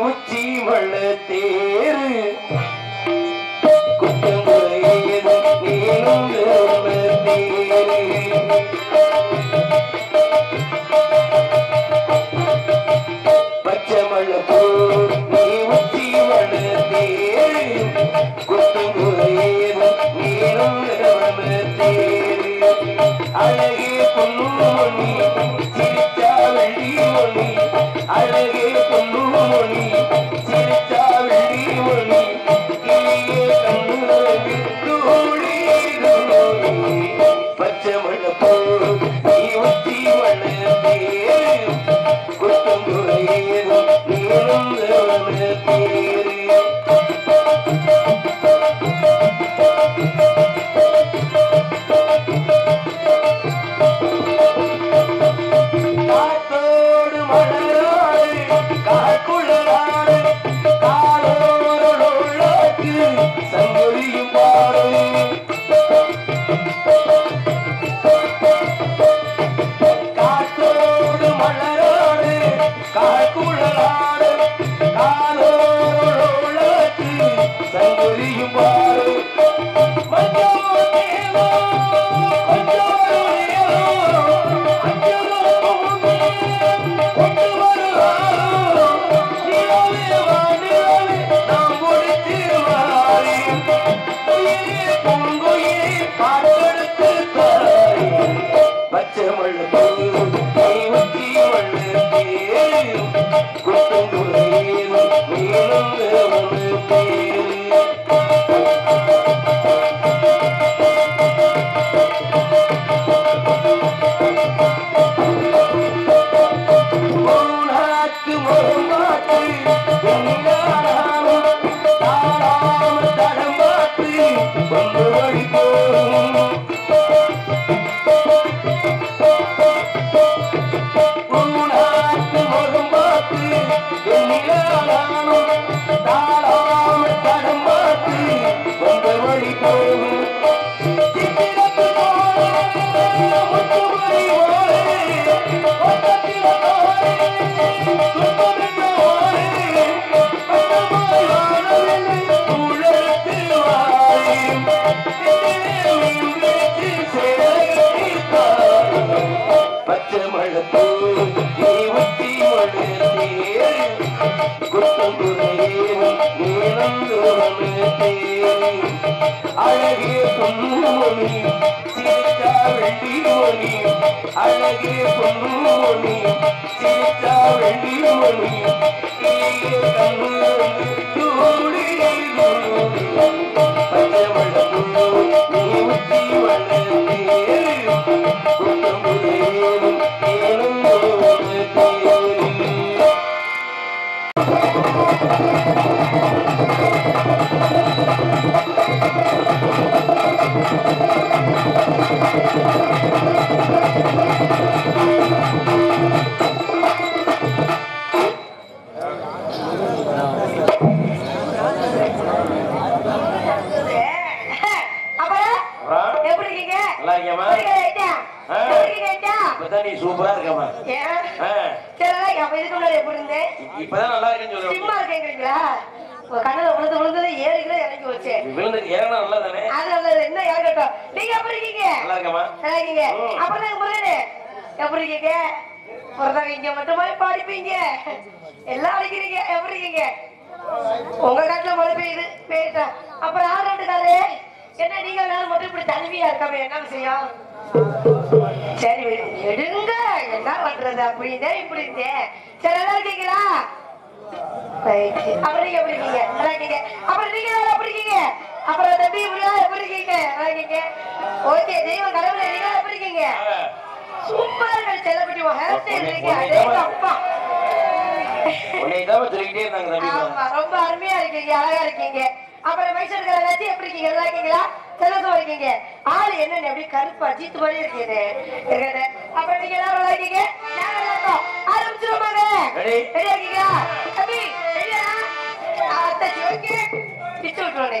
உச்சி மள்ள தேரு குற்றங்குறையது நீளும் பச்சமழ பூ நீ உச்சி மள்ள தேரு குற்றங்குறையது நீளும் தேரு. அழகே பொண்ணு மணி அழகே பொன்னுமணி. தேரு குட்டும் அழகே பொன்னுமணி சிரிச்சா வெள்ளி மணி அழகே பொன்னுமணி சிரிச்சா வெள்ளி மணி நீங்க எப்படி இருக்கீங்க? நல்லா இருக்கமா நல்லா இருக்கீங்க. அப்புறம் முருகனே, எப்படி இருக்கீங்க? பிறந்தவங்க இங்க மட்டுமா படிப்பீங்க. எல்லாம் அடிக்கிறீங்க எப்படி இருக்கீங்க? உங்க காட்டுல மழை பெய்யுது பெய்யட்டும் அப்புறம் ஆறாண்டுக்காரே என்ன நீங்க எல்லாரும் மட்டும் இப்படி தனிமையா இருக்காம என்ன விஷயம்? சரி. எடுங்க. என்ன பண்றது? அப்படின்னு இப்படி இருந்தேன் சரி நல்லா இருக்கீங்களா. அப்புறம் நீங்க எப்படி இருக்கீங்க? நல்லா இருக்கீங்க. அப்புறம் நீங்க அப்புறம் தம்பி இப்படியா எப்படி இருக்கீங்க? நல்லா இருக்கீங்க? ஓகே தெய்வம் கடவுளை நீங்க எப்படி இருக்கீங்க? சூப்பரா செல்லப்பட்டி ஹேர் ஸ்டைல் இருக்கு அதே அப்பா ரொம்ப அருமையா இருக்கீங்க அழகா இருக்கீங்க. அப்புறம் மைசூர் கலாச்சி எப்படி இருக்கீங்க? நல்லா இருக்கீங்களா? செல்லசம் இருக்கீங்க? ஆளு என்ன அப்படி கருப்பா ஜீத்து மாதிரி இருக்கீங்க இருக்கீங்க. அப்புறம் நீங்க எல்லாரும் நல்லா இருக்கீங்க? ஆரம்பிச்சிருவாங்க? ரெடியா இருக்கீங்களா? தம்பி ரெடியா அத்தாச்சி ஓகே பிச்சு விட்டுருவாங்க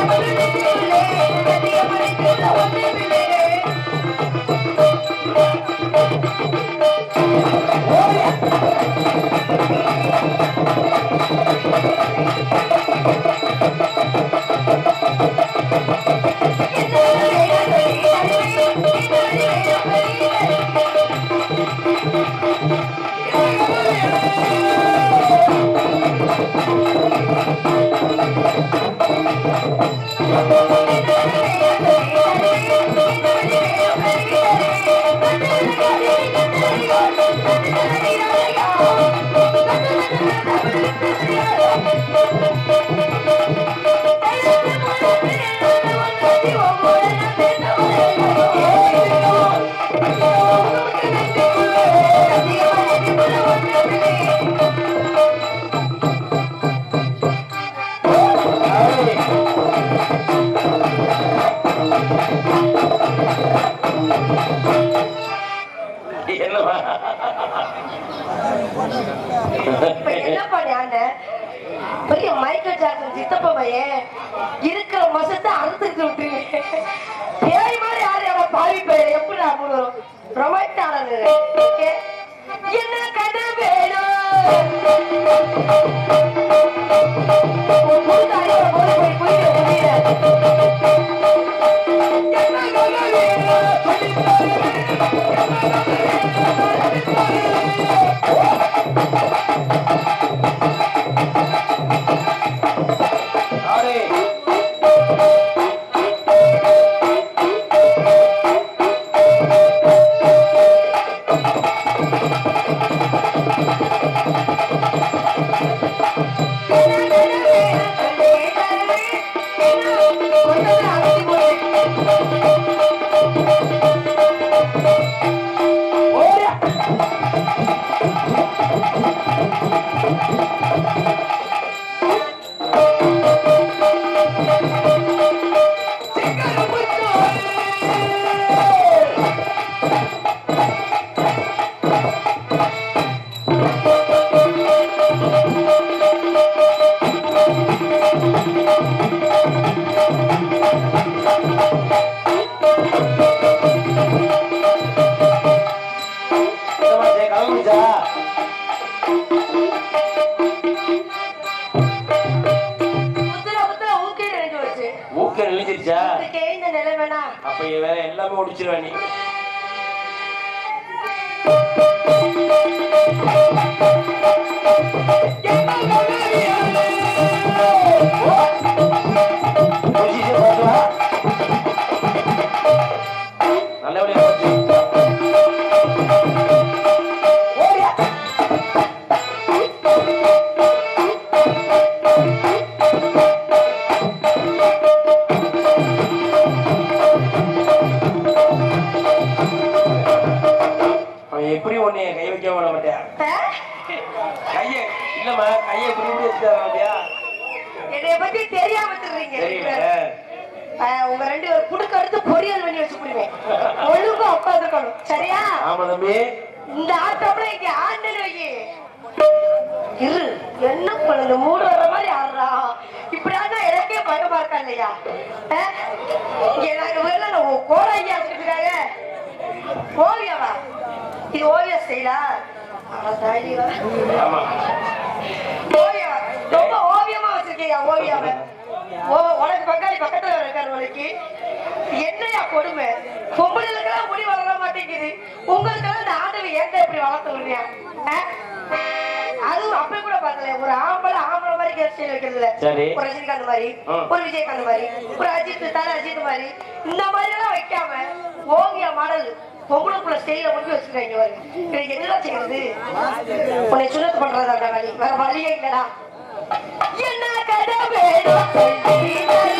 இவன் வேற எல்லாமே முடிச்சிருவா நீ இல்லம்மா கைய வச்சுட்டான் பாத்தியா என்னைய பத்தி தெரியாம தெரியல. உங்க ரெண்டு குடுக்க எடுத்து பொரியல் பண்ணி வச்சு போடுவேன் ஒழுங்கா உட்காந்துக்கணும் சரியா? ஆமா தம்பி. இந்த ஆட்டம்ல இங்க ஆண்டல் வை இரு. என்ன பண்ணுது மூடு வர்ற மாதிரி ஆடுறா. இப்படி ஆனா எனக்கே பயமா இருக்கா இல்லையா? இங்க நாங்க வேலை கோடாங்கி ஆச்சுட்டு ஓவியாவா? இது ஓவிய ஸ்டைலா? ஆமா. ரொம்ப ஓவியமா வச்சிருக்கீங்க ஓவியாவை? ஓ உனக்கு பங்காளி பக்கத்துல இருக்காரு உனக்கு என்னையா கொடுமை? பொம்பளைகளுக்கெல்லாம் முடி வளர மாட்டேங்குது. உங்களுக்கெல்லாம் இந்த ஆண்டவை ஏத்த இப்படி வளர்த்து விடுறியா? அதுவும் அப்படி கூட பார்க்கல ஒரு ஆம்பளை ஆம்பளை மாதிரி ஹேர் ஸ்டைல் வைக்கிறது. ஒரு ரஜினிகாந்த் மாதிரி. ஒரு விஜயகாந்த் மாதிரி ஒரு அஜித் தலை அஜித் மாதிரி. இந்த மாதிரி ஓவியா மாடல் ஸ்டைல முடிஞ்சு வச்சிருக்காங்க பாருங்க. செய்யறது? உன்னை சுண்ணத்து பண்றதா வழி வேற வழியே இல்லடா. என்ன கதை வேணும்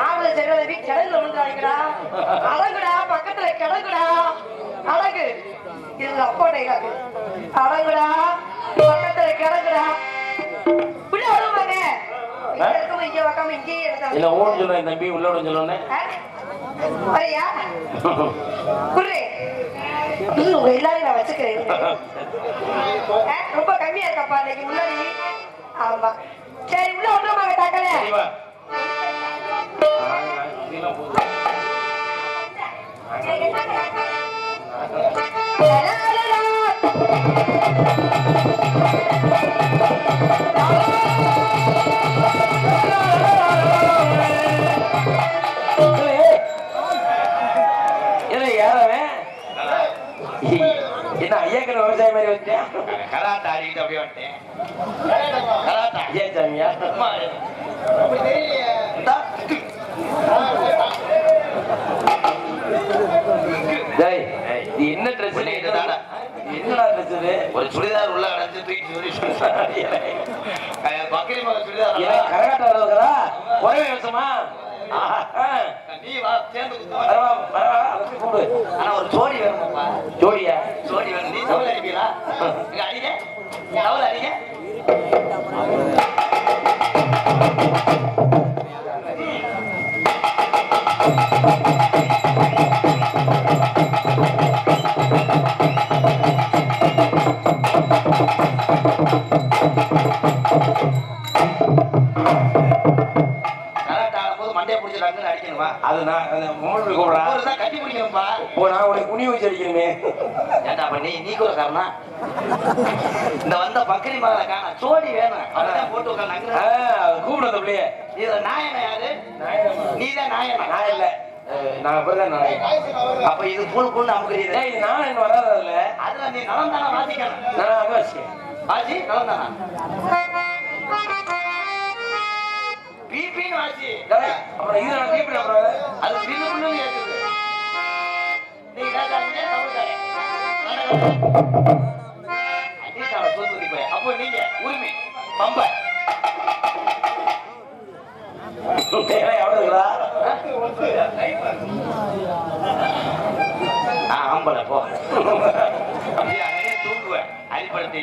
ஆம்பளை செல்வதவி கிழங்குல விழுந்து அடிக்கடா அடங்குடா பக்கத்துல கிடங்குடா அடங்கு இது அப்பா டைலாக் அடங்குடா பக்கத்துல எடுத்தாங்க இல்ல ஓடு சொல்லுவேன் தம்பி உள்ள விட சொல்லுவேன் எல்லாரையும் நான் வச்சுக்கிறேன். ரொம்ப கம்மியா இருக்கப்பா இன்னைக்கு முன்னாடி. ஆமா. சரி உள்ள விட்டுருமாங்க தாக்கல சரிவா என்ன ஐயாக்கள் விவசாயம் மாதிரி வச்சேன் கராத்தா ஆடிக்கிட்டு அப்படியே வந்துட்டேன். கராத்தா. ஏன் சாமியா? என்ன ட்ரெஸ்? என்னடா ட்ரெஸ் ஒரு சுடிதார் உள்ள அடைஞ்சு தூக்கி சொல்லி பக்கரி மக சுடிதார். கரகாட்டம் வருவதா ஒரே ஆஹா. நீ வா சேர்ந்து கூடு. ஆனா ஒரு ஜோடி வேணுமாப்பா ஜோடியா? ஜோடி வேணும்? நீ தவள் அடிப்பீங்களா? இங்க அடிங்க. தவளை அடிங்க. கராட்டே ஆடும்போது பிடிச்சி அடிக்கணுமா அது நான் தான் கட்டி பிடிக்கணும்ப்பா இப்போ நான் உனக்கு குனி வச்சு அடிக்கணுமே ஏண்டா பண்ணி நீ கூட காரணா இந்த வந்த பக்கரி மகளை காண ஜோடி வேணும். அதான் போட்டு உட்காந்து ஆ, அங்க அது கூப்பிடு அந்த பிள்ளைய இதுல நாயனா யாரு? நீதான் நாயனா? நான் இல்ல. நான் அப்படிதான் நான் அப்ப இது புல் புல் அமுக்குறது டேய் இது நான் என்ன வராது அதுல. அதுல நீ நலம் தானே வாசிக்கணும். நான் வாசி நலம் தானா பிபின்னு டேய் அப்புறம் இது நான் அப்புறம் அது கேக்குது. நீ கேட்டாங்க தமிழ்காரன் தூத்துக்குடி போய். அப்போ நீங்க உரிமை பம்ப. எவ்வளவு இருக்குதா ஆ, ஆம்பளை போ. அப்படியே தூங்குவேன். அடிப்படுத்தி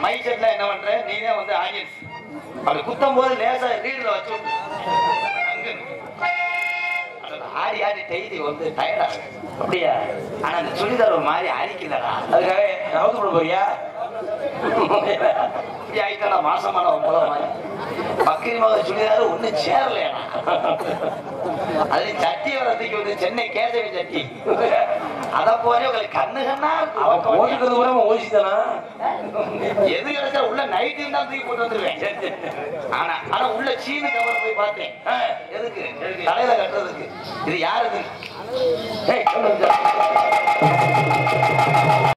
மைக் செட்ல என்ன பண்ற? நீனே வந்து ஆடியன்ஸ் அப்படி குத்தும் போது லேசா ரீடுல வச்சு ஆடி ஆடி டெய்லி வந்து டயர்டா அப்படியா? ஆனா அந்த சுடிதார் ஒரு மாதிரி அரிக்கலடா அதுக்காக நவுத்து போட போறியா? இப்படி ஆயிட்டா மாசமான போல மாதிரி. பக்கரி மக சுடிதார் ஒண்ணும் சேரலையடா. அது சட்டி வரத்துக்கு வந்து சென்னை கேசவி சட்டி. அத போல உங்களுக்கு கண்ணு கண்ணா அவன் அவன் போட்டுக்கிறது கூட ஓசித்தானா எது கிடைச்சா உள்ள நைட்டு தான் தூக்கி போட்டு வந்துருவேன். ஆனா ஆனா உள்ள சீனு கவர் போய் பார்த்தேன். எதுக்கு? தலையில கட்டுறதுக்கு. இது யாருக்கு? ஏய்.